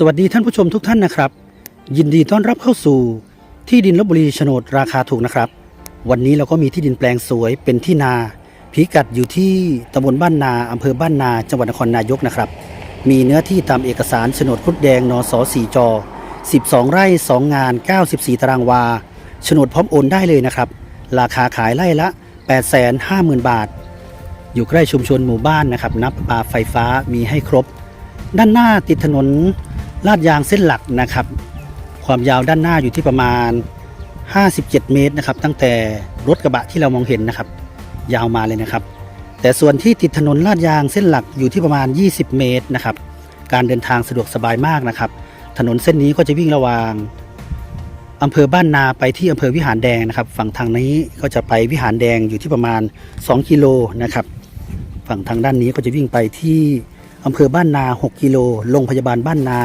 สวัสดีท่านผู้ชมทุกท่านนะครับ ยินดีต้อนรับเข้าสู่ที่ดินลบบุรีโฉนดราคาถูกนะครับ วันนี้เราก็มีที่ดินแปลงสวยเป็นที่นาพิกัดอยู่ที่ตำบลบ้านนาอำเภอบ้านนาจังหวัดนครนายกนะครับ มีเนื้อที่ตามเอกสารโฉนดครุฑแดงนส4จ12 ไร่ 2 งาน 94 ตารางวาโฉนดพร้อมโอนได้เลยนะครับ ราคาขายไร่ละ 850,000 บาท อยู่ใกล้ชุมชนหมู่บ้านนะครับน้ำประปาไฟฟ้ามีให้ครบ ด้านหน้าติดถนน ลาดยางเส้นหลักนะครับ ความยาวด้านหน้าอยู่ที่ประมาณ 57 เมตรนะครับ ตั้งแต่รถกระบะที่เรามองเห็นนะครับ ยาวมาเลยนะครับ แต่ส่วนที่ติดถนนลาดยางเส้นหลักอยู่ที่ประมาณ 20 เมตรนะครับ การเดินทางสะดวกสบายมากนะครับ ถนนเส้นนี้ก็จะวิ่งระหว่างอำเภอบ้านนาไปที่อำเภอวิหารแดงนะครับ ฝั่งทางนี้ก็จะไปวิหารแดงอยู่ที่ประมาณ 2 กิโลนะครับ ฝั่งทางด้านนี้ก็จะวิ่งไปที่อำเภอบ้านนา 6 กิโลโรงพยาบาลบ้านนา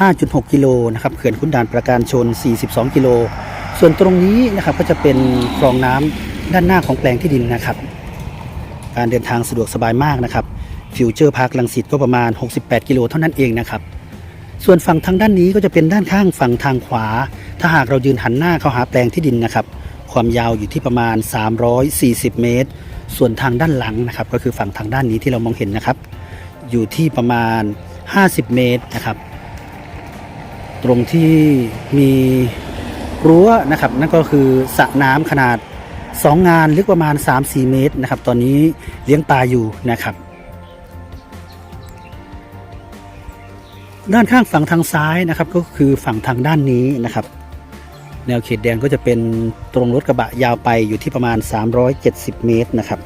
5.6 กิโลนะครับเขื่อนขุนด่านประการชน 42 กิโล ส่วนตรงนี้นะครับก็จะเป็นคลองน้ำด้านหน้าของแปลงที่ดินนะครับ การเดินทางสะดวกสบายมากนะครับฟิวเจอร์พาร์คลังสิตก็ประมาณ 68 กิโลเท่านั้นเองนะครับ ส่วนฝั่งทางด้านนี้ก็จะเป็นด้านข้างฝั่งทางขวา ถ้าหากเรายืนหันหน้าเข้าหาแปลงที่ดินนะครับ ความยาวอยู่ที่ประมาณ 340 เมตร ส่วนทางด้านหลังนะครับ ก็คือฝั่งทางด้านนี้ที่เรามองเห็นนะครับ อยู่ที่ประมาณ 50 เมตรนะครับ ตรงที่มีรั้วนะครับ นั่นก็คือสระน้ำขนาด 2 งานลึกประมาณ 3-4 เมตรนะครับ ตอนนี้เลี้ยงปลาอยู่นะครับ ด้านข้างฝั่งทางซ้ายนะครับ ก็คือฝั่งทางด้านนี้นะครับ แนวเขตแดนก็จะเป็นตรงรถกระบะยาวไปอยู่ที่ประมาณ 370 เมตรนะครับ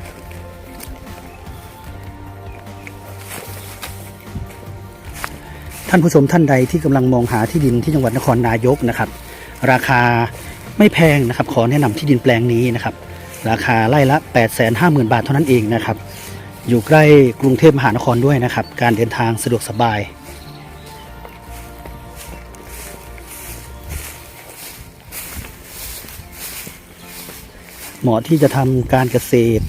ท่านผู้ชมท่านใดที่กำลังมองหาที่ดินที่จังหวัดนครนายกนะครับ ราคาไม่แพงนะครับ ขอแนะนำที่ดินแปลงนี้นะครับ ราคาไร่ละ 850,000 บาทเท่านั้นเองนะครับ อยู่ใกล้กรุงเทพมหานครด้วยนะครับ การเดินทางสะดวกสบาย เหมาะที่จะทำการเกษตร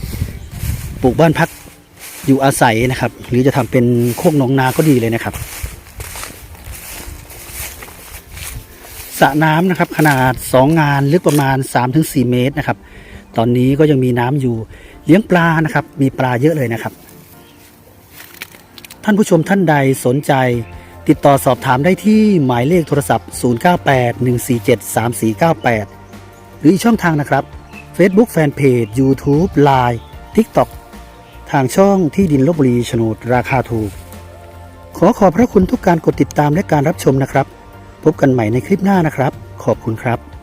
ปลูกบ้านพักอยู่อาศัยนะครับ หรือจะทำเป็นโคกหนองนาก็ดีเลยนะครับ สระน้ำนะครับ ขนาด 2 งานลึกประมาณ 3-4 เมตรนะครับ ตอนนี้ก็ยังมีน้ำอยู่เลี้ยงปลานะครับ มีปลาเยอะเลยนะครับ ท่านผู้ชมท่านใดสนใจ ติดต่อสอบถามได้ที่หมายเลขโทรศัพท์ 0981473498 หรืออีกช่องทางนะครับ Facebook Fanpage YouTube Line TikTok ทางช่องที่ดินลบบุรีโฉนดราคาถูก ขอขอบพระคุณทุกการกดติดตามและการรับชมนะครับ พบกันใหม่ในคลิปหน้านะครับ ขอบคุณครับ